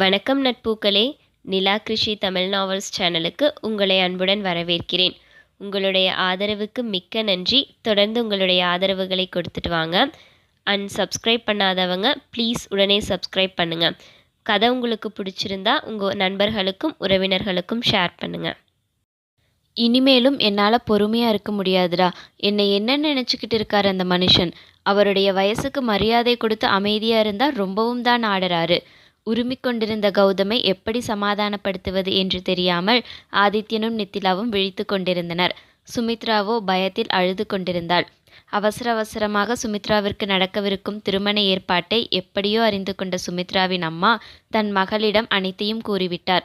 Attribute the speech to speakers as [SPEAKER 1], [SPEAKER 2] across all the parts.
[SPEAKER 1] வணக்கம் நட்பூக்களே. நிலா கிருஷி தமிழ் நாவல்ஸ் சேனலுக்கு உங்களை அன்புடன் வரவேற்கிறேன். உங்களுடைய ஆதரவுக்கு மிக்க நன்றி. தொடர்ந்து உங்களுடைய ஆதரவுகளை கொடுத்துட்டு வாங்க. அண்ட் சப்ஸ்கிரைப் பண்ணாதவங்க ப்ளீஸ் உடனே சப்ஸ்கிரைப் பண்ணுங்கள் கதை உங்களுக்கு பிடிச்சிருந்தா உங்கள் நண்பர்களுக்கும் உறவினர்களுக்கும் ஷேர் பண்ணுங்கள்
[SPEAKER 2] இனிமேலும் என்னால் பொறுமையாக இருக்க முடியாதுடா. என்னை என்ன நினச்சிக்கிட்டு இருக்கார் அந்த மனுஷன்? அவருடைய வயசுக்கு மரியாதை கொடுத்து அமைதியாக இருந்தால் ரொம்பவும் தான் ஆடுறாரு. உருமிக் கொண்டிருந்த கௌதமை எப்படி சமாதானப்படுத்துவது என்று தெரியாமல் ஆதித்யனும் நித்திலாவும் விழித்து கொண்டிருந்தனர். சுமித்ராவோ பயத்தில் அழுது கொண்டிருந்தாள். அவசர அவசரமாக சுமித்ராவிற்கு நடக்கவிருக்கும் திருமண ஏற்பாட்டை எப்படியோ அறிந்து கொண்ட சுமித்ராவின் அம்மா தன் மகளிடம் அனைத்தையும் கூறிவிட்டார்.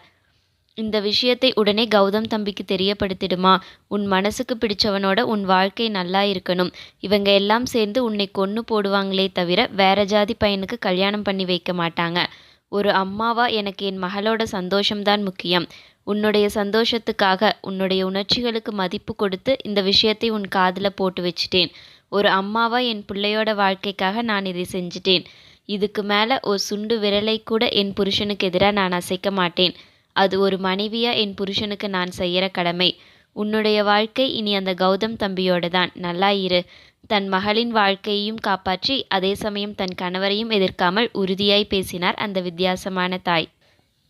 [SPEAKER 2] இந்த விஷயத்தை உடனே கௌதம் தம்பிக்கு தெரியப்படுத்திடுமா? உன் மனசுக்கு பிடிச்சவனோட உன் வாழ்க்கை நல்லா இருக்கணும். இவங்க எல்லாம் சேர்ந்து உன்னை கொன்று போடுவாங்களே தவிர வேற ஜாதி பையனுக்கு கல்யாணம் பண்ணி வைக்க மாட்டாங்க. ஒரு அம்மாவா எனக்கு என் மகளோட சந்தோஷம்தான் முக்கியம். உன்னுடைய சந்தோஷத்துக்காக உன்னுடைய உணர்ச்சிகளுக்கு மதிப்பு கொடுத்து இந்த விஷயத்தை உன் காதில் போட்டு வச்சிட்டேன். ஒரு அம்மாவா என் பிள்ளையோட வாழ்க்கைக்காக நான் இதை செஞ்சிட்டேன். இதுக்கு மேலே ஒரு சுண்டு விரலை கூட என் புருஷனுக்கு எதிராக நான் அசைக்க மாட்டேன். அது ஒரு மனைவியா என் புருஷனுக்கு நான் செய்கிற கடமை. உன்னுடைய வாழ்க்கை இனி அந்த கௌதம் தம்பியோட தான் நல்லா இரு. தன் மகளின் வாழ்க்கையையும் காப்பாற்றி அதே சமயம் தன் கணவரையும் எதிர்க்காமல் உறுதியாய் பேசினார் அந்த வித்தியாசமான தாய்.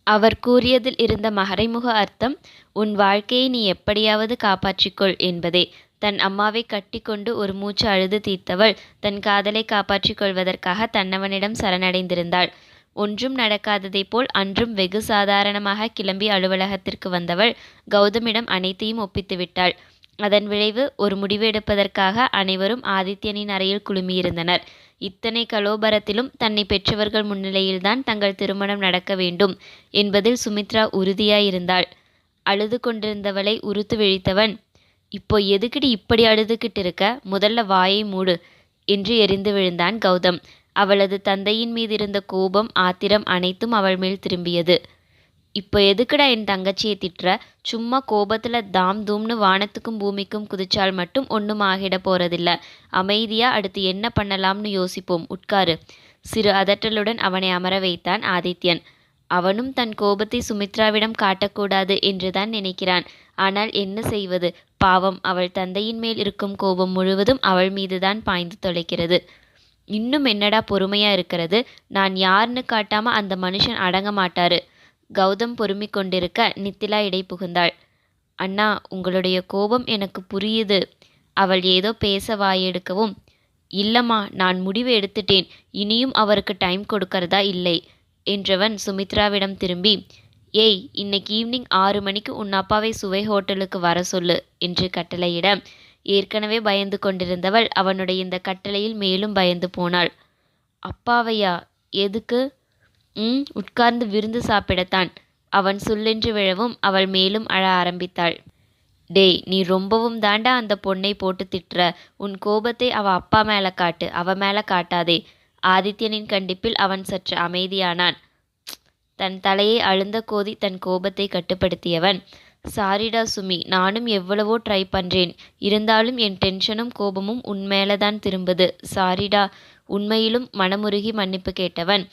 [SPEAKER 2] அவர் கூறியதில் இருந்த மறைமுக அர்த்தம் உன் வாழ்க்கையை நீ எப்படியாவது காப்பாற்றிக்கொள் என்பதே. தன் அம்மாவை கட்டிக்கொண்டு ஒரு மூச்சு அழுது தீர்த்தவள் தன் காதலை காப்பாற்றிக் கொள்வதற்காக தன்னவனிடம் சரணடைந்திருந்தாள். ஒன்றும் நடக்காததைப் போல் அன்றும் வெகு சாதாரணமாக கிளம்பி அலுவலகத்திற்கு வந்தவள் கௌதமிடம் அனைத்தையும் ஒப்பித்து விட்டாள். அதன் விளைவு ஒரு முடிவு எடுப்பதற்காக அனைவரும் ஆதித்யனின் அறையில் குழுமியிருந்தனர். இத்தனை கலோபரத்திலும் தன்னை பெற்றவர்கள் முன்னிலையில்தான் தங்கள் திருமணம் நடக்க வேண்டும் என்பதில் சுமித்ரா உறுதியாயிருந்தாள். அழுது கொண்டிருந்தவளை உறுத்து விழித்தவன் இப்போ எதுக்கிடி இப்படி அழுதுகிட்டு இருக்க முதல்ல வாயை மூடு என்று எரிந்து விழுந்தான் கௌதம். அவளது தந்தையின் மீது இருந்த கோபம் ஆத்திரம் அனைத்தும் அவள் மேல் திரும்பியது. இப்போ எதுக்குடா என் தங்கச்சியை திட்டுற? சும்மா கோபத்தில் தாம் தூம்னு வானத்துக்கும் பூமிக்கும் குதிச்சால் மட்டும் ஒன்றும் ஆகிட போகிறதில்ல அமைதியாக அடுத்து என்ன பண்ணலாம்னு யோசிப்போம். உட்காரு. சிறு அதட்டலுடன் அவனை அமர வைத்தான் ஆதித்யன். அவனும் தன் கோபத்தை சுமித்ராவிடம் காட்டக்கூடாது என்றுதான் நினைக்கிறான். ஆனால் என்ன செய்வது? பாவம் அவள் தந்தையின் மேல் இருக்கும் கோபம் முழுவதும் அவள் மீதுதான் பாய்ந்து தொலைக்கிறது. இன்னும் என்னடா பொறுமையா இருக்கிறது? நான் யாருன்னு காட்டாம அந்த மனுஷன் அடங்க மாட்டாரு. கௌதம் பொறுமிக் கொண்டிருக்க நித்திலா இடை புகுந்தாள். அண்ணா உங்களுடைய கோபம் எனக்கு புரியுது. அவள் ஏதோ பேச வாயெடுக்கவும். இல்லம்மா நான் முடிவு எடுத்துட்டேன். இனியும் அவருக்கு டைம் கொடுக்கறதா இல்லை என்றவன் சுமித்ராவிடம் திரும்பி. ஏய் இன்னைக்கு ஈவினிங் ஆறு மணிக்கு உன் அப்பாவை சுவை ஹோட்டலுக்கு வர சொல்லு என்று கட்டளையிட. ஏற்கனவே பயந்து கொண்டிருந்தவள் அவனுடைய இந்த கட்டளையில் மேலும் பயந்து போனாள். அப்பாவையா? எதுக்கு? ம் உட்கார்ந்து விருந்து சாப்பிடத்தான். அவன் சொல்லென்று விழவும் அவள் மேலும் அழ ஆரம்பித்தாள். டேய் நீ ரொம்பவும் தாண்டா அந்த பொண்ணை போட்டு திட்டுற. உன் கோபத்தை அவ அப்பா மேல காட்டு. அவ மேல காட்டாதே. ஆதித்யனின் கண்டிப்பில் அவன் சற்று அமைதியானான். தன் தலையை அழுந்த கோதி தன் கோபத்தை கட்டுப்படுத்தியவன். சாரிடா சுமி நானும் எவ்வளவோ ட்ரை பண்ணுறேன் இருந்தாலும் என் டென்ஷனும் கோபமும் உன் மேலே தான் திரும்புது. சாரிடா. உண்மையிலும் மனமுருகி மன்னிப்பு கேட்டவன்.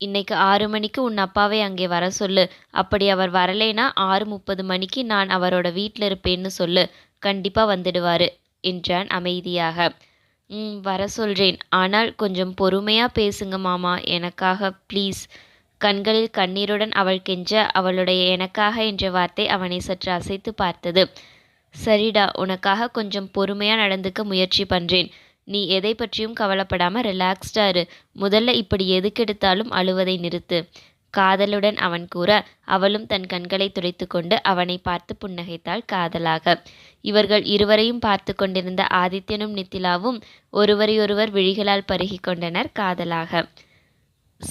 [SPEAKER 2] இன்னைக்கு ஆறு மணிக்கு உன் அப்பாவை அங்கே வர சொல்லு. அப்படி அவர் வரலைனா ஆறு முப்பது மணிக்கு நான் அவரோட வீட்டில் இருப்பேன்னு சொல்லு. கண்டிப்பாக வந்துடுவாரு என்றான் அமைதியாக. ம் வர சொல்கிறேன் ஆனால் கொஞ்சம் பொறுமையாக பேசுங்க மாமா எனக்காக ப்ளீஸ். கண்களில் கண்ணீருடன் அவள் கெஞ்ச அவளுடைய எனக்காக என்ற வார்த்தை அவனை சற்று அசைத்து பார்த்தது. சரிடா உனக்காக கொஞ்சம் பொறுமையாக நடந்துக்க முயற்சி பண்ணுறேன் நீ எதை பற்றியும் கவலைப்படாமல் ரிலாக்ஸ்டாக இரு. முதல்ல இப்படி எதுக்கெடுத்தாலும் அழுவதை நிறுத்து. காதலுடன் அவன் கூற அவளும் தன் கண்களை துடைத்துக்கொண்டு அவனை பார்த்து புன்னகைத்தாள் காதலாக. இவர்கள் இருவரையும் பார்த்து கொண்டிருந்த ஆதித்யனும் நித்திலாவும் ஒருவரையொருவர் விழிகளால் பருகி கொண்டனர் காதலாக.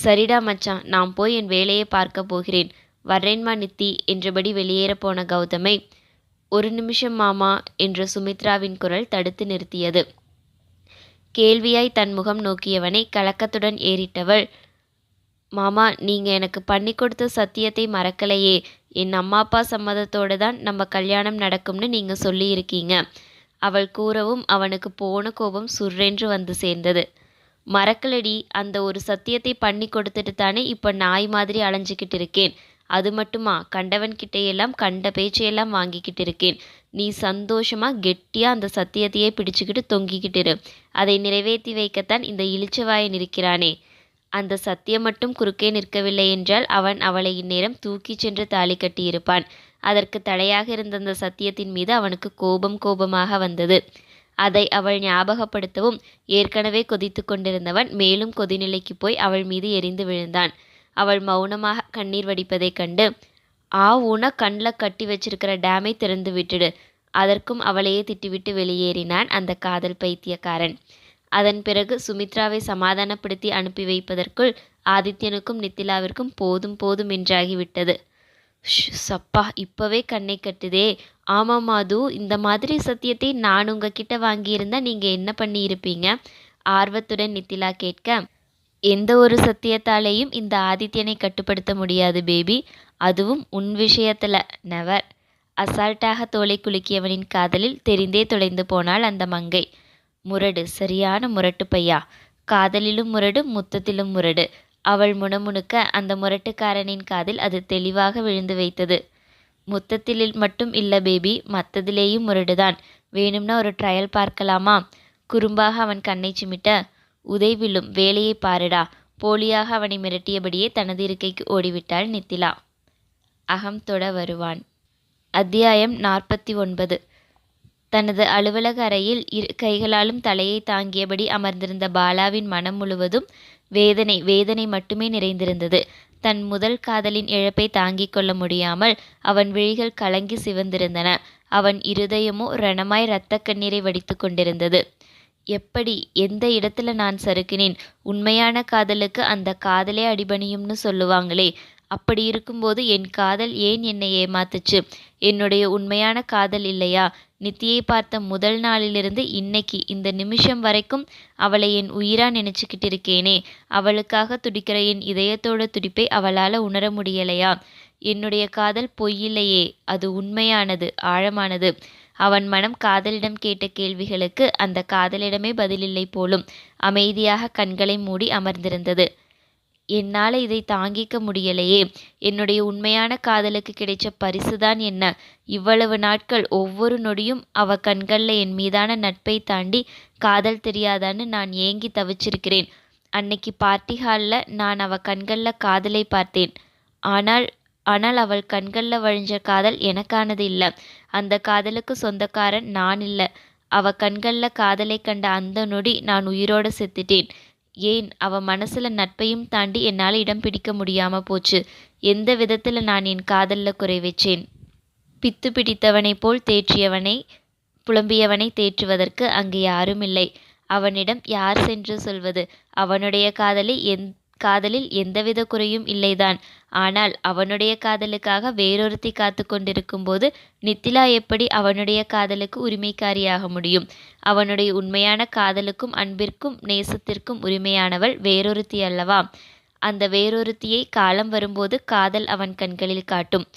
[SPEAKER 2] சரிடா மச்சான் நான் போய் என் வேலையை பார்க்க போகிறேன். வர்றேன்மா நித்தி என்றபடி வெளியேற போன கௌதமை ஒரு நிமிஷம் மாமா என்ற சுமித்ராவின் குரல் தடுத்து நிறுத்தியது. கேள்வியாய் தன் முகம் நோக்கியவனை கலக்கத்துடன் ஏறிட்டவள். மாமா நீங்க எனக்கு பண்ணி கொடுத்த சத்தியத்தை மறக்கலையே. என் அம்மா அப்பா சம்மதத்தோடு தான் நம்ம கல்யாணம் நடக்கும்னு நீங்க சொல்லியிருக்கீங்க அவள் கூறவும் அவனுக்கு போன கோபம் சுர்ரென்று வந்து சேர்ந்தது. மறக்கலடி. அந்த ஒரு சத்தியத்தை பண்ணி கொடுத்துட்டு தானே இப்போ நாய் மாதிரி அலைஞ்சிக்கிட்டு இருக்கேன். அது மட்டுமா? கண்டவன் கிட்டையெல்லாம் கண்ட பேச்சையெல்லாம் வாங்கிக்கிட்டு இருக்கேன். நீ சந்தோஷமா கெட்டியா அந்த சத்தியத்தையே பிடிச்சுக்கிட்டு தொங்கிக்கிட்டு இரு. அதை நிறைவேற்றி வைக்கத்தான் இந்த இளிச்சவாயன் இருக்கிறானே. அந்த சத்தியம் மட்டும் குறுக்கே நிற்கவில்லை என்றால் அவன் அவளை இந்நேரம் தூக்கிச் சென்று தாலி கட்டியிருப்பான் அதற்கு தடையாக இருந்த அந்த சத்தியத்தின் மீது அவனுக்கு கோபம் கோபமாக வந்தது. அதை அவள் ஞாபகப்படுத்தவும் ஏற்கனவே கொதித்து கொண்டிருந்தவன் மேலும் கொதிநிலைக்கு போய் அவள் மீது எரிந்து விழுந்தான். அவள் மௌனமாக கண்ணீர் வடிப்பதைக் கண்டு ஆ ஊன கண்ணில் கட்டி வச்சிருக்கிற டேமை திறந்து விட்டுடு. அதற்கும் அவளையே திட்டிவிட்டு வெளியேறினான் அந்த காதல் பைத்தியக்காரன். அதன் பிறகு சுமித்ராவை சமாதானப்படுத்தி அனுப்பி வைப்பதற்குள் ஆதித்யனுக்கும் நித்திலாவிற்கும் போதும் போதும் என்றாகிவிட்டது. சப்பா இப்பவே கண்ணை கட்டுதே. ஆமாம் மாது இந்த மாதிரி சத்தியத்தை நான் உங்ககிட்ட வாங்கியிருந்தா நீங்க என்ன பண்ணியிருப்பீங்க? ஆர்வத்துடன் நித்திலா கேட்க எந்த ஒரு சத்தியத்தாலேயும் இந்த ஆதித்யனை கட்டுப்படுத்த முடியாது பேபி. அதுவும் உன் விஷயத்துல. நெவர் அசால்ட்டாக தோலை குலுக்கியவனின் காதலில் தெரிந்தே தொலைந்து போனாள் அந்த மங்கை. முரடு. சரியான முரட்டு பையா. காதலிலும் முரடு முத்தத்திலும் முரடு. அவள் முணுமுணுக்க அந்த முரட்டுக்காரனின் காதில் அது தெளிவாக விழுந்து வைத்தது. முத்தத்தில் மட்டும் இல்ல பேபி மற்றதிலேயும் முரடுதான். வேணும்னா ஒரு ட்ரையல் பார்க்கலாமா? குறும்பாக அவன் கண்ணை சிமிட்ட உதைவிலும் வேலையை பாருடா. போலியாக அவனை மிரட்டியபடியே தனது இருக்கைக்கு ஓடிவிட்டாள் நித்திலா. அகம் தொட வருவான். அத்தியாயம் நாற்பத்தி ஒன்பது. தனது அலுவலக அறையில் இரு கைகளாலும் தலையை தாங்கியபடி அமர்ந்திருந்த பாலாவின் மனம் முழுவதும் வேதனை வேதனை மட்டுமே நிறைந்திருந்தது. தன் முதல் காதலின் இழப்பை தாங்கிக் கொள்ள முடியாமல் அவன் விழிகள் கலங்கி சிவந்திருந்தன. அவன் இருதயமோ ரணமாய் இரத்த கண்ணீரை வடித்து கொண்டிருந்தது. எப்படி எந்த இடத்துல நான் சறுக்கினேன்? உண்மையான காதலுக்கு அந்த காதலே அடிபணியும்னு சொல்லுவாங்களே அப்படி இருக்கும்போது என் காதல் ஏன் என்னை ஏமாத்துச்சு? என்னுடைய உண்மையான காதல் இல்லையா? நித்தியை பார்த்த முதல் நாளிலிருந்து இன்னைக்கு இந்த நிமிஷம் வரைக்கும் அவளை என் உயிரா நினைச்சுக்கிட்டு இருக்கேனே அவளுக்காக துடிக்கிற என் இதயத்தோட துடிப்பை அவளால உணர முடியலையா? என்னுடைய காதல் பொய்யில்லையே. அது உண்மையானது ஆழமானது. அவன் மனம் காதலிடம் கேட்ட கேள்விகளுக்கு அந்த காதலிடமே பதிலில்லை போலும் அமைதியாக கண்களை மூடி அமர்ந்திருந்தது. என்னால் இதை தாங்கிக்க முடியலையே. என்னுடைய உண்மையான காதலுக்கு கிடைச்ச பரிசுதான் என்ன? இவ்வளவு நாட்கள் ஒவ்வொரு நொடியும் அவ கண்களில் என் மீதான நட்பை தாண்டி காதல் தெரியாதான்னு நான் ஏங்கி தவிச்சிருக்கிறேன். அன்னைக்கு பார்ட்டி ஹாலில் நான் அவ கண்களில் காதலை பார்த்தேன். ஆனால் ஆனால் அவள் கண்களில் வழிஞ்ச காதல் எனக்கானது இல்லை. அந்த காதலுக்கு சொந்தக்காரன் நான் இல்லை. அவ கண்களில் காதலை கண்ட அந்த நொடி நான் உயிரோட செத்துட்டேன். ஏன் அவ மனசுல நட்பையும் தாண்டி என்னால் இடம் பிடிக்க முடியாம போச்சு? எந்த விதத்துல நான் என் காதல்ல குறை வச்சேன்? பித்து பிடித்தவனைப் போல் தேற்றியவனை புலம்பியவனை தேற்றுவதற்கு அங்கு யாரும் இல்லை அவனிடம் யார் சென்று சொல்வது? அவனுடைய காதலை எந் காதலில் எந்தவித குறையும் இல்லைதான். ஆனால் அவனுடைய காதலுக்காக வேறொருத்தி காத்து கொண்டிருக்கும் போது நித்திலா எப்படி அவனுடைய காதலுக்கு உரிமைக்காரியாக முடியும்? அவனுடைய உண்மையான காதலுக்கும் அன்பிற்கும் நேசத்திற்கும் உரிமையானவள் வேறொருத்தி அல்லவா? அந்த வேறொருத்தியை காலம் வரும்போது காதல் அவன் கண்களில் காட்டும்.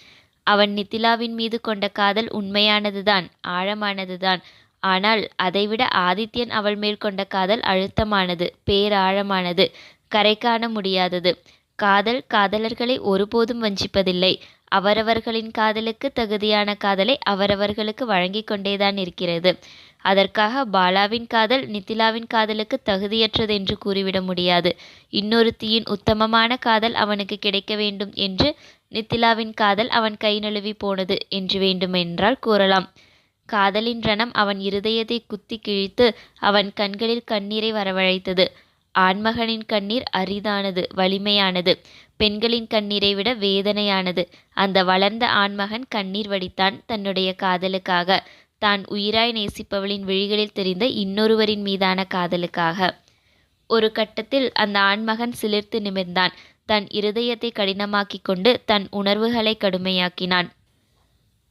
[SPEAKER 2] அவன் நித்திலாவின் மீது கொண்ட காதல் உண்மையானதுதான் ஆழமானதுதான். ஆனால் அதைவிட ஆதித்யன் அவள் மேல் கொண்ட காதல் அழுத்தமானது பேராழமானது. கரை காண முடியாதது. காதல் காதலர்களை ஒருபோதும் வஞ்சிப்பதில்லை. அவரவர்களின் காதலுக்கு தகுதியான காதலை அவரவர்களுக்கு வழங்கிக் கொண்டேதான் இருக்கிறது. அதற்காக பாலாவின் காதல் நித்திலாவின் காதலுக்கு தகுதியற்றது என்று கூறிவிட முடியாது. இன்னொருத்தியின் உத்தமமான காதல் அவனுக்கு கிடைக்க வேண்டும் என்று நித்திலாவின் காதல் அவன் கை நழுவி போனது என்று வேண்டுமென்றால் கூறலாம். காதலின் ரணம் அவன் இருதயத்தை குத்தி கிழித்து அவன் கண்களில் கண்ணீரை வரவழைத்தது. ஆண்மகனின் கண்ணீர் அரிதானது வலிமையானது. பெண்களின் கண்ணீரை விட வேதனையானது. அந்த வளர்ந்த ஆண்மகன் கண்ணீர் வடித்தான் தன்னுடைய காதலுக்காக. தான் உயிராய் நேசிப்பவளின் விழிகளில் தெரிந்த இன்னொருவரின் மீதான காதலுக்காக. ஒரு கட்டத்தில் அந்த ஆண்மகன் சிலிர்த்து நிமிர்ந்தான். தன் இருதயத்தை கடினமாக்கிக் கொண்டு தன் உணர்வுகளை கடுமையாக்கினான்.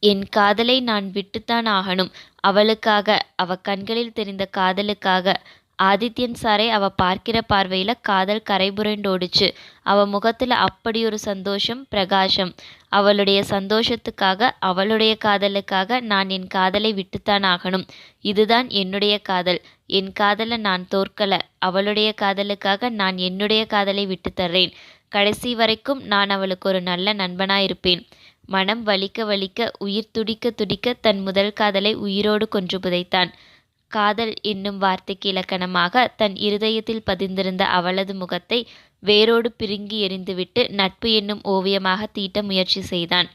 [SPEAKER 2] என் காதலை நான் விட்டுத்தான் ஆகணும். அவளுக்காக அவ கண்களில் தெரிந்த காதலுக்காக. ஆதித்யன் சாரை அவ பார்க்கிற பார்வையில காதல் கரைபுரண்டோடுச்சு. அவ முகத்துல அப்படி ஒரு சந்தோஷம் பிரகாசம். அவளுடைய சந்தோஷத்துக்காக அவளுடைய காதலுக்காக நான் என் காதலை விட்டுத்தான் ஆகணும். இதுதான் என்னுடைய காதல். என் காதலை நான் தோற்கல. அவளுடைய காதலுக்காக நான் என்னுடைய காதலை விட்டு தர்றேன் கடைசி வரைக்கும் நான் அவளுக்கு ஒரு நல்ல நண்பனாயிருப்பேன். மனம் வலிக்க வலிக்க உயிர் துடிக்க துடிக்க தன் முதல் காதலை உயிரோடு கொன்று புதைத்தான். காதல் என்னும் வார்த்தைக்கு இலக்கணமாக தன் இருதயத்தில் பதிந்திருந்த அவளது முகத்தை வேரோடு பிருங்கி எறிந்துவிட்டு நட்பு என்னும் ஓவியமாக தீட்ட முயற்சி செய்தான்.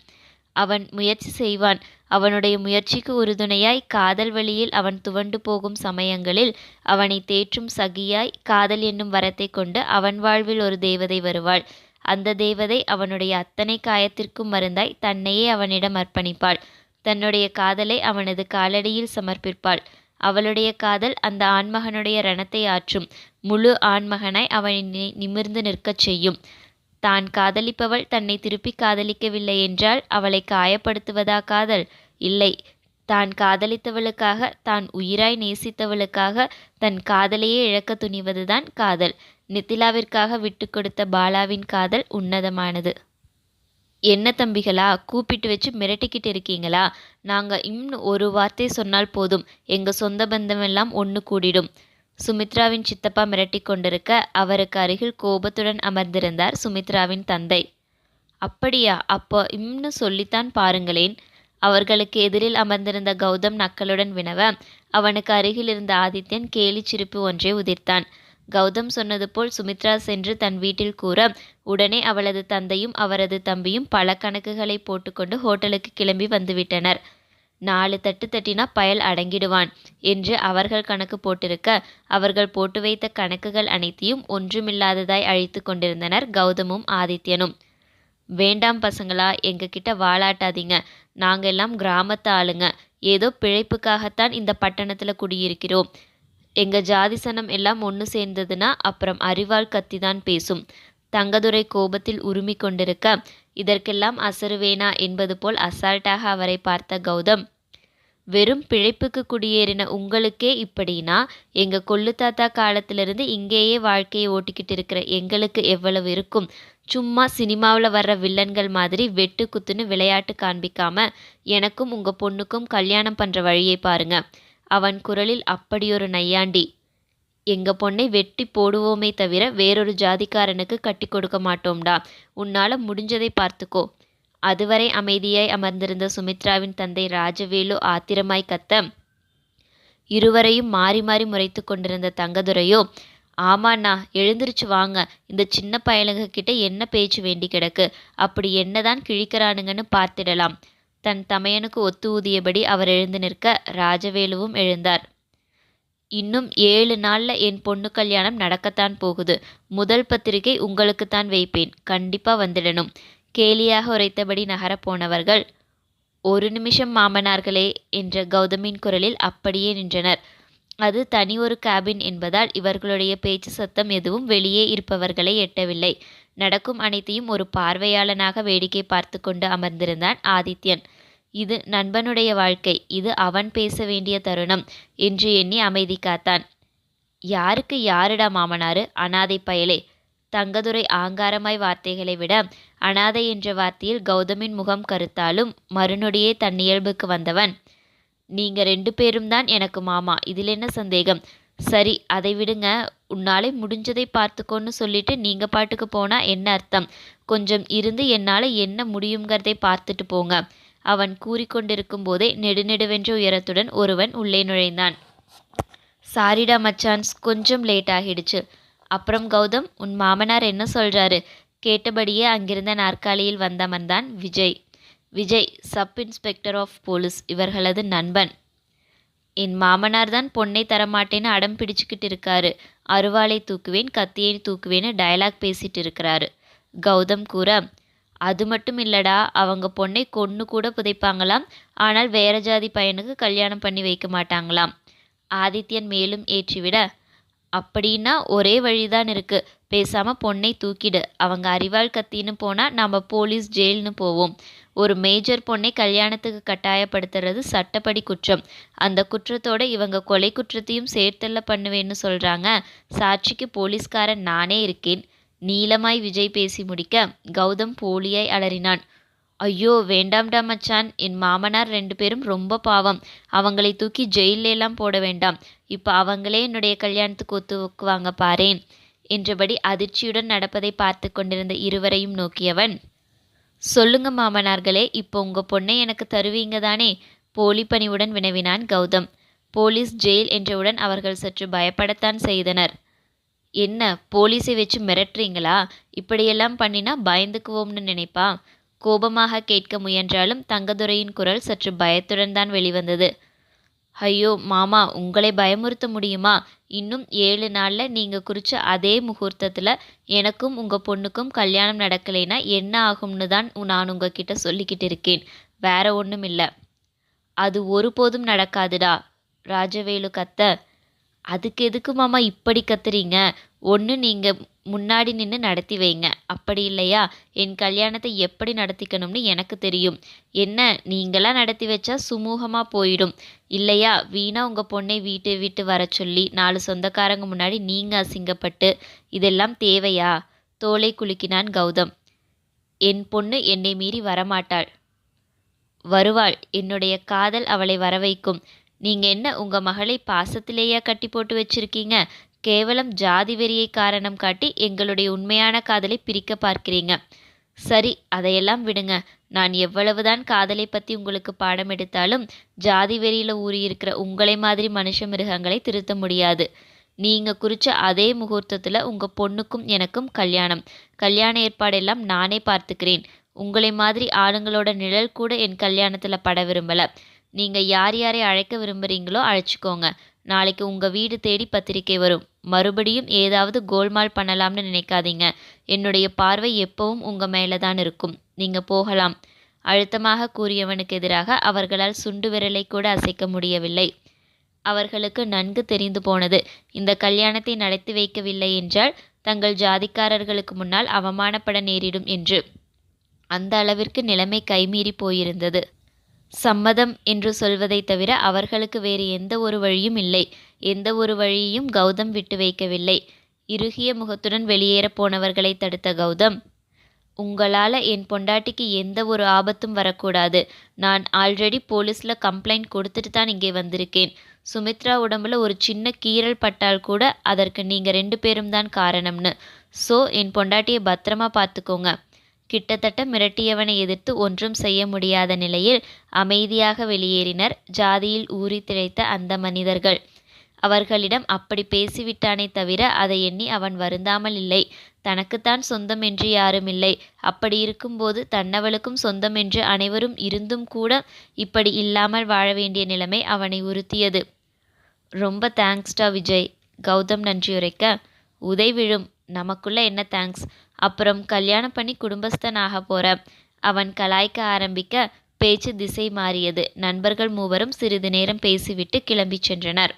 [SPEAKER 2] அவன் முயற்சி செய்வான். அவனுடைய முயற்சிக்கு உறுதுணையாய் காதல் வழியில் அவன் துவண்டு போகும் சமயங்களில் அவனை தேற்றும் சகியாய் காதல் என்னும் வரத்தை கொண்டு அவன் வாழ்வில் ஒரு தேவதை வருவாள். அந்த தேவதை அவனுடைய அத்தனை காயத்திற்கும் மருந்தாய் தன்னையே அவனிடம் அர்ப்பணிப்பாள். தன்னுடைய காதலை அவனது காலடியில் சமர்ப்பிப்பாள். அவளுடைய காதல் அந்த ஆண்மகனுடைய ரணத்தை ஆற்றும். முழு ஆண்மகனாய் அவனை நி- நிமிர்ந்து நிற்கச் செய்யும். தான் காதலிப்பவள் தன்னை திருப்பி காதலிக்கவில்லை என்றால் அவளை காயப்படுத்துவதா காதல்? இல்லை. தான் காதலித்தவளுக்காக தான் உயிராய் நேசித்தவளுக்காக தன் காதலையே இழக்க துணிவதுதான் காதல். நித்திலாவிற்காக விட்டு கொடுத்த பாலாவின் காதல் உன்னதமானது. என்ன தம்பிகளா? கூப்பிட்டு வச்சு மிரட்டிக்கிட்டு இருக்கீங்களா? நாங்கள் இன்னும் ஒரு வார்த்தை சொன்னால் போதும். எங்கள் சொந்த பந்தமெல்லாம் ஒன்று கூடிடும். சுமித்ராவின் சித்தப்பா மிரட்டி கொண்டிருக்க அவருக்கு அருகில் கோபத்துடன் அமர்ந்திருந்தார் சுமித்ராவின் தந்தை. அப்படியா? அப்போ இன்னும் சொல்லித்தான் பாருங்களேன். அவர்களுக்கு எதிரில் அமர்ந்திருந்த கௌதம் நக்களுடன் வினவ அவனுக்கு அருகில் இருந்த ஆதித்யன் கேலிச் சிரிப்பு ஒன்றை உதிர்த்தான். கௌதம் சொன்னது போல் சுமித்ரா சென்று தன் வீட்டில் கூற உடனே அவளது தந்தையும் அவரது தம்பியும் பல கணக்குகளை போட்டுக்கொண்டு ஹோட்டலுக்கு கிளம்பி வந்துவிட்டனர். நாலு தட்டு தட்டினா பயல் அடங்கிடுவான் என்று அவர்கள் கணக்கு போட்டிருக்க அவர்கள் போட்டு வைத்த கணக்குகள் அனைத்தையும் ஒன்றுமில்லாததாய் அழித்து கொண்டிருந்தனர் கௌதமும் ஆதித்யனும். வேண்டாம் பசங்களா எங்ககிட்ட வாளாட்டாதீங்க நாங்கள் எல்லாம் கிராமத்து ஆளுங்க. ஏதோ பிழைப்புக்காகத்தான் இந்த பட்டணத்தில் குடியிருக்கிறோம். எங்கள் ஜாதி சனம் எல்லாம் ஒன்று சேர்ந்ததுன்னா அப்புறம் அறிவாள் கத்திதான் பேசும். தங்கதுரை கோபத்தில் உருமி கொண்டிருக்க இதற்கெல்லாம் அசருவேனா? என்பது போல் அசால்ட்டாக அவரை பார்த்த கௌதம் வெறும் பிழைப்புக்கு குடியேறின உங்களுக்கே இப்படின்னா எங்கள் கொள்ளு தாத்தா காலத்திலிருந்து இங்கேயே வாழ்க்கையை ஓட்டிக்கிட்டு இருக்கிற எங்களுக்கு எவ்வளவு இருக்கும்? சும்மா சினிமாவில் வர்ற வில்லன்கள் மாதிரி வெட்டு குத்துன்னு விளையாட்டு காண்பிக்காம எனக்கும் உங்கள் பொண்ணுக்கும் கல்யாணம் பண்ணுற வழியை பாருங்கள் அவன் குரலில் அப்படியொரு நையாண்டி. எங்க பொண்ணை வெட்டி போடுவோமே தவிர வேறொரு ஜாதிக்காரனுக்கு கட்டி கொடுக்க மாட்டோம்டா. உன்னால முடிஞ்சதை பார்த்துக்கோ. அதுவரை அமைதியாய் அமர்ந்திருந்த சுமித்ராவின் தந்தை ராஜவேலு ஆத்திரமாய் கத்த இருவரையும் மாறி மாறி முறைத்து கொண்டிருந்த தங்கதுரையோ ஆமாண்ணா எழுந்திருச்சு வாங்க. இந்த சின்ன பயலுங்க கிட்ட என்ன பேச்சு வேண்டி கிடக்கு? அப்படி என்னதான் கிழிக்கிறானுங்கன்னு பார்த்திடலாம். தன் தமையனுக்கு ஒத்து ஊதியபடி அவர் எழுந்து நிற்க ராஜவேலுவும் எழுந்தார். இன்னும் ஏழு நாளில் என் பொண்ணு கல்யாணம் நடக்கத்தான் போகுது. முதல் பத்திரிகை உங்களுக்குத்தான் வைப்பேன். கண்டிப்பாக வந்துடணும். கேலியாக உரைத்தபடி நகரப் போனவர்கள் ஒரு நிமிஷம் மாமனார்களே என்ற கௌதமின் குரலில் அப்படியே நின்றனர். அது தனி ஒரு கேபின் என்பதால் இவர்களுடைய பேச்சு சத்தம் எதுவும் வெளியே இருப்பவர்களை எட்டவில்லை. நடக்கும் அனைத்தையும் ஒரு பார்வையாளனாக வேடிக்கை பார்த்து கொண்டு அமர்ந்திருந்தான் ஆதித்யன். இது நண்பனுடைய வாழ்க்கை இது அவன் பேச வேண்டிய தருணம் என்று எண்ணி அமைதி காத்தான். யாருக்கு யாருடா மாமனாரு? அனாதை பயலே. தங்கதுரை ஆங்காரமாய் வார்த்தைகளை விட அனாதை என்ற வார்த்தையில் கௌதமின் முகம் கருத்தாலும் மறுநொடியே தன்னியல்புக்கு வந்தவன். நீங்க ரெண்டு பேரும் தான் எனக்கு மாமா. இதில் என்ன சந்தேகம்? சரி அதை விடுங்க. உன்னாலே முடிஞ்சதை பார்த்துக்கோன்னு சொல்லிட்டு நீங்க பாட்டுக்கு போனா என்ன அர்த்தம்? கொஞ்சம் இருந்து என்னால் என்ன முடியுங்கிறதை பார்த்துட்டு போங்க. அவன் கூறிக்கொண்டிருக்கும் போதே நெடுநெடுவென்ற உயரத்துடன் ஒருவன் உள்ளே நுழைந்தான். சாரிடா மச்சான்ஸ் கொஞ்சம் லேட் ஆகிடுச்சு. அப்புறம் கௌதம் உன் மாமனார் என்ன சொல்றாரு? கேட்டபடியே அங்கிருந்த நாற்காலியில் வந்தமர்ந்தான் Vijay. Vijay sub inspector of police இவர்களது நண்பன். என் மாமனார் தான் பொண்ணை தரமாட்டேன்னு அடம் பிடிச்சுக்கிட்டு இருக்காரு. அருவாளை தூக்குவேன் கத்தியை தூக்குவேன்னு டயலாக் பேசிட்டு இருக்கிறாரு. கௌதம் கூற அது மட்டும் இல்லடா அவங்க பொண்ணை கொன்று கூட புதைப்பாங்களாம் ஆனால் வேற ஜாதி பையனுக்கு கல்யாணம் பண்ணி வைக்க மாட்டாங்களாம். ஆதித்யன் மேலும் ஏற்றிவிட அப்படின்னா ஒரே வழிதான் இருக்கு. பேசாம பொண்ணை தூக்கிடு. அவங்க அறிவாள் கத்தின்னு போனா நம்ம போலீஸ் ஜெயில்னு போவோம். ஒரு மேஜர் பொண்ணை கல்யாணத்துக்கு கட்டாயப்படுத்துறது சட்டப்படி குற்றம். அந்த குற்றத்தோட இவங்க கொலை குற்றத்தையும் சேர்த்தல்ல பண்ணுவேன்னு சொல்றாங்க. சாட்சிக்கு போலீஸ்காரன் நானே இருக்கேன். நீளமாய் விஜய் பேசி முடிக்க கௌதம் போலியாய் அலறினான். ஐயோ வேண்டாம்டா மச்சான். என் மாமனார் ரெண்டு பேரும் ரொம்ப பாவம். அவங்களை தூக்கி ஜெயிலெல்லாம் போட வேண்டாம். இப்போ அவங்களே என்னுடைய கல்யாணத்துக்கு ஒத்துக்குவாங்க பாரேன் என்றபடி அதிர்ச்சியுடன் நடப்பதை பார்த்து கொண்டிருந்த இருவரையும் நோக்கியவன் சொல்லுங்க மாமனார்களே இப்போ உங்கள் பொண்ணை எனக்கு தருவீங்க தானே? போலி பணிவுடன் வினவினான் கௌதம். போலீஸ் ஜெயில் என்றவுடன் அவர்கள் சற்று பயப்படத்தான் செய்தனர். என்ன போலீஸை வச்சு மிரட்டுறீங்களா? இப்படியெல்லாம் பண்ணினா பயந்துக்குவோம்னு நினைப்பா? கோபமாக கேட்க முயன்றாலும் தங்கதுரையின் குரல் சற்று பயத்துடன் தான் வெளிவந்தது. ஐயோ மாமா உங்களை பயமுறுத்த முடியுமா? இன்னும் ஏழு நாளில் நீங்கள் குறித்த அதே முகூர்த்தத்தில் எனக்கும் உங்கள் பொண்ணுக்கும் கல்யாணம் நடக்கலைன்னா என்ன ஆகும்னு தான் நான் உங்ககிட்ட சொல்லிக்கிட்டு இருக்கேன். வேற ஒன்றும் இல்லை அது ஒருபோதும் நடக்காதுடா. ராஜவேலு கத்த அதுக்கு எதுக்கு மாமா இப்படி கத்துறீங்க? ஒன்று நீங்கள் முன்னாடி நின்று நடத்தி வைங்க. அப்படி இல்லையா? என் கல்யாணத்தை எப்படி நடத்திக்கணும்னு எனக்கு தெரியும். என்ன நீங்களாம் நடத்தி வச்சா சுமூகமாக போயிடும். இல்லையா? வீணா உங்கள் பொண்ணை வீட்டு விட்டு வர சொல்லி நாலு சொந்தக்காரங்க முன்னாடி நீங்கள் அசிங்கப்பட்டு இதெல்லாம் தேவையா? தோலை குலுக்கினான் கௌதம். என் பொண்ணு என்னை மீறி வரமாட்டாள். வருவாள். என்னுடைய காதல் அவளை வர வைக்கும் என்ன உங்கள் மகளை பாசத்திலேயே கட்டி போட்டு வச்சிருக்கீங்க? கேவலம் ஜாதி வெறியை காரணம் காட்டி எங்களுடைய உண்மையான காதலை பிரிக்க பார்க்கிறீங்க. சரி அதையெல்லாம் விடுங்க. நான் எவ்வளவுதான் காதலை பத்தி உங்களுக்கு பாடம் எடுத்தாலும் ஜாதி வெறியில ஊறியிருக்கிற உங்களை மாதிரி மனுஷ மிருகங்களை திருத்த முடியாது. நீங்க குறிச்ச அதே முகூர்த்தத்துல உங்க பொண்ணுக்கும் எனக்கும் கல்யாணம். கல்யாண ஏற்பாடெல்லாம் நானே பார்த்துக்கிறேன். உங்களை மாதிரி ஆளுங்களோட நிழல் கூட என் கல்யாணத்துல பட விரும்பல. நீங்க யார் யாரை அழைக்க விரும்புறீங்களோ அழைச்சிக்கோங்க. நாளைக்கு உங்க வீடு தேடி பத்திரிக்கை வரும். மறுபடியும் ஏதாவது கோல்மால் பண்ணலாம்னு நினைக்காதீங்க. என்னுடைய பார்வை எப்பவும் உங்க மேல தான் இருக்கும். நீங்க போகலாம். அழுத்தமாக கூறியவனுக்கு எதிராக அவர்களால் சுண்டு விரலை கூட அசைக்க முடியவில்லை. அவர்களுக்கு நன்கு தெரிந்து போனது. இந்த கல்யாணத்தை நடத்தி வைக்கவில்லை என்றால் தங்கள் ஜாதிக்காரர்களுக்கு முன்னால் அவமானப்பட நேரிடும் என்று. அந்த அளவிற்கு நிலைமை கைமீறி போயிருந்தது. சம்மதம் என்று சொல்வதை தவிர அவர்களுக்கு வேறு எந்த ஒரு வழியும் இல்லை. எந்த ஒரு வழியையும் கௌதம் விட்டு வைக்கவில்லை. இறுகிய முகத்துடன் வெளியேறப் போனவர்களை தடுத்த கௌதம் உங்களால் என் பொண்டாட்டிக்கு எந்த ஒரு ஆபத்தும் வரக்கூடாது. நான் ஆல்ரெடி போலீஸில் கம்ப்ளைண்ட் கொடுத்துட்டு தான் இங்கே வந்திருக்கேன். சுமித்ரா உடம்புல ஒரு சின்ன கீறல் பட்டால் கூட அதற்கு நீங்கள் ரெண்டு பேரும் தான் காரணம்னு. ஸோ என் பொண்டாட்டியை பத்திரமா பார்த்துக்கோங்க கிட்டத்தட்ட மிரட்டியவனை எதிர்த்து ஒன்றும் செய்ய முடியாத நிலையில் அமைதியாக வெளியேறினர். ஜாதியில் ஊறி திளைத்த அந்த மனிதர்கள். அவர்களிடம் அப்படி பேசிவிட்டானே தவிர அதை எண்ணி அவன் வருந்தாமல் இல்லை. தனக்குத்தான் சொந்தம் என்று யாரும் இல்லை. அப்படி இருக்கும்போது தன்னவளுக்கும் சொந்தம் என்று அனைவரும் இருந்தும் கூட இப்படி இல்லாமல் வாழ வேண்டிய நிலைமை அவனை உறுத்தியது. ரொம்ப தேங்க்ஸ்டா விஜய். கௌதம் நன்றியுரைக்க. உதை விழும். நமக்குள்ள என்ன தேங்க்ஸ் அப்புறம் கல்யாணம் பண்ணி குடும்பஸ்தன் ஆக போற. அவன் கலாய்க்க ஆரம்பிக்க பேச்சு திசை மாறியது. நண்பர்கள் மூவரும் சிறிது நேரம் பேசிவிட்டு கிளம்பிச் சென்றனர்.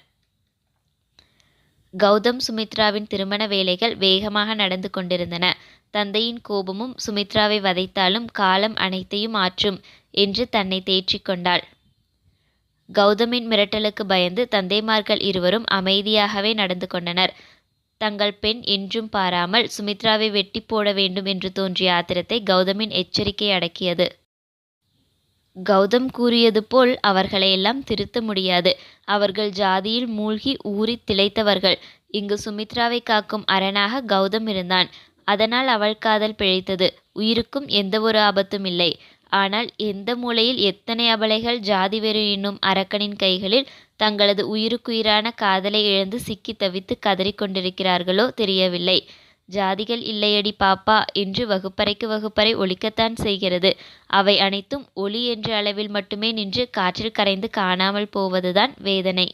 [SPEAKER 2] கௌதம் சுமித்ராவின் திருமண வேலைகள் வேகமாக நடந்து கொண்டிருந்தன. தந்தையின் கோபமும் சுமித்ராவை வதைத்தாலும் காலம் அனைத்தையும் ஆற்றும் என்று தன்னை தேற்றிக் கொண்டாள். கௌதமின் மிரட்டலுக்கு பயந்து தந்தைமார்கள் இருவரும் அமைதியாகவே நடந்து கொண்டனர். தங்கள் பெண் என்றும் பாராமல் சுமித்ராவை வெட்டி போட வேண்டும் என்று தோன்றிய ஆத்திரத்தை கௌதமின் எச்சரிக்கை அடக்கியது. கௌதம் கூறியது போல் அவர்களையெல்லாம் திருத்த முடியாது. அவர்கள் ஜாதியில் மூழ்கி ஊறி திளைத்தவர்கள். இங்கு சுமித்ராவை காக்கும் அரணாக கௌதம் இருந்தான். அதனால் அவள் காதல் பிழைத்தது. உயிருக்கும் எந்த ஒரு ஆபத்தும் இல்லை. ஆனால் எந்த மூலையில் எத்தனை அபலைகள் ஜாதி வெறி என்னும் அரக்கனின் கைகளில் தங்களது உயிருக்குயிரான காதலை இழந்து சிக்கி தவித்து கதறிக்கொண்டிருக்கிறார்களோ தெரியவில்லை. ஜாதிகள் இல்லையடி பாப்பா என்று வகுப்பறைக்கு வகுப்பறை ஒழிக்கத்தான் செய்கிறது. அவை அனைத்தும் ஒலி என்ற அளவில் மட்டுமே நின்று காற்றில் கரைந்து காணாமல் போவதுதான் வேதனை.